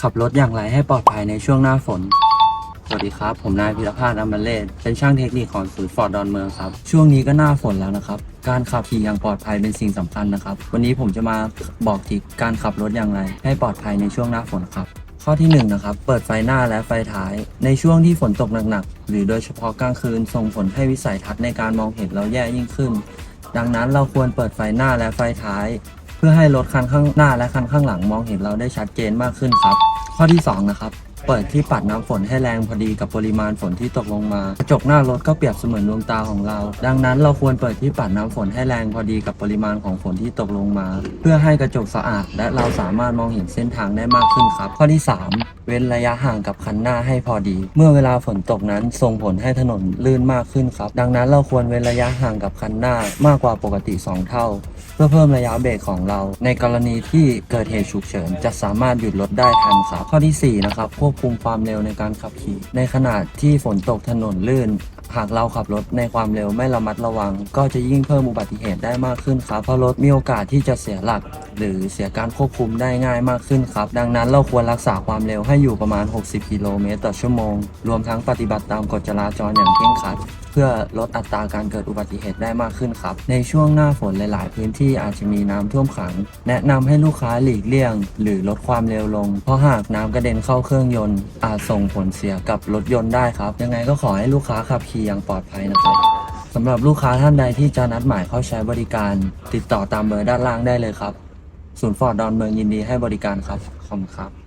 ขับรถอย่างไรให้ปลอดภัยในช่วงหน้าฝน สวัสดีครับ ผมนายพิรพาสอมรเลศเป็นช่างเทคนิคของศูนย์ฟอร์ดดอนเมืองครับ ช่วงนี้ก็หน้าฝนแล้วนะครับ การขับขี่อย่างปลอดภัยเป็นสิ่งสำคัญนะครับ วันนี้ผมจะมาบอกทิศการขับรถอย่างไร ให้ปลอดภัยในช่วงหน้าฝนครับ ข้อที่1นะครับ เปิดไฟหน้าและไฟท้าย ในช่วงที่ฝนตกหนักๆ หรือโดยเฉพาะกลางคืน ส่งผลให้วิสัยทัศน์ในการมองเห็นเราแย่ยิ่งขึ้น ดังนั้นเราควรเปิดไฟหน้าและไฟท้าย เพื่อให้รถคันข้างหน้าและคันข้างหลังมองเห็นเราได้ชัดเจนมากขึ้นครับ ข้อที่สองนะครับ เปิดที่ปัดน้ำฝนให้แรงพอดีกับปริมาณฝนที่ตกลงมา กระจกหน้ารถก็เปรียบเสมือนดวงตาของเรา ดังนั้นเราควรเปิดที่ปัดน้ำฝนให้แรงพอดีกับปริมาณของฝนที่ตกลงมา เพื่อให้กระจกสะอาด และเราสามารถมองเห็นเส้นทางได้มากขึ้นครับ ข้อที่ 3 เว้นระยะห่างกับคันหน้าให้พอดี เมื่อเวลาฝนตกนั้นส่งผลให้ถนนลื่นมากขึ้นครับ ดังนั้นเราควรเว้นระยะห่างกับคันหน้ามากกว่าปกติ 2 เท่า เพื่อเพิ่มระยะเบรกของเรา ในกรณีที่เกิดเหตุฉุกเฉินจะสามารถหยุดรถได้ทันครับข้อทีสี่4 นะครับควบคุมความเร็วในการขับขี่ ในขณะที่ฝนตกถนนลื่นหากเราขับรถในความเร็วไม่ระมัดระวัง ก็จะยิ่งเพิ่มอุบัติเหตุได้มากขึ้นครับเพราะรถมีโอกาสที่จะเสียหลัก หรือเสียการควบคุมได้ง่ายมากขึ้นครับ ดังนั้นเราควรรักษาความเร็วให้อยู่ประมาณ 60 กิโลเมตรต่อชั่วโมง รวมทั้งปฏิบัติตามกฎจราจรอย่างเคร่งครัด เพื่อลดอัตราการเกิดอุบัติเหตุได้มากขึ้นครับ ในช่วงหน้าฝนหลาย ๆ พื้นที่อาจจะมีน้ำท่วมขัง แนะนำให้ลูกค้าหลีกเลี่ยง หรือลดความเร็วลง เพราะหากน้ำกระเด็นเข้าเครื่องยนต์ อาจส่งผลเสียกับรถยนต์ได้ครับ ยังไงก็ขอให้ลูกค้าขับขี่อย่างปลอดภัยนะครับสำหรับลูกค้าท่านใดที่จะนัดหมายเข้าใช้บริการ ติดต่อตามเบอร์ด้านล่างได้เลยครับ ศูนย์ฟอร์ดดอนเมืองยินดีให้บริการครับ ขอบคุณครับ